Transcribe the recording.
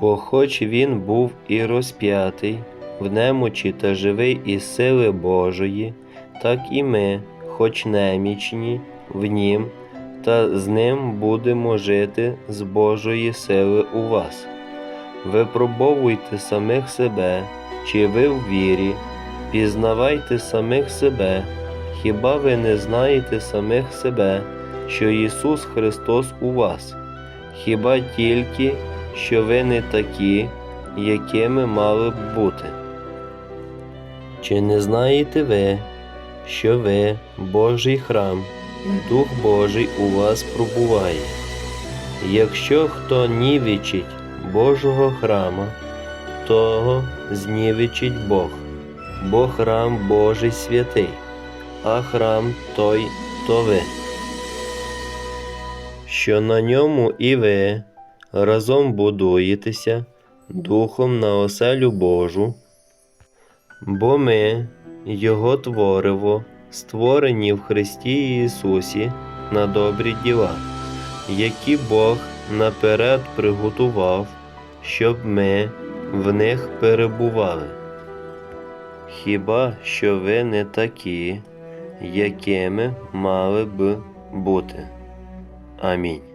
Бо хоч він був і розп'ятий в немочі та живий із сили Божої, так і ми, хоч немічні в нім, та з ним будемо жити з Божої сили у вас. Випробовуйте самих себе, чи ви в вірі, пізнавайте самих себе, хіба ви не знаєте самих себе, що Ісус Христос у вас? Хіба тільки, що ви не такі, якими мали б бути? Чи не знаєте ви, що ви Божий храм, Дух Божий у вас пробуває? Якщо хто нівечить Божого храма, того знівечить Бог, бо храм Божий святий, а храм той то ви. Що на ньому і ви разом будуєтеся Духом на оселю Божу, бо ми, Його твориво, створені в Христі Ісусі на добрі діла, які Бог наперед приготував, щоб ми в них перебували. Хіба що ви не такі, якими мали б бути? Амінь.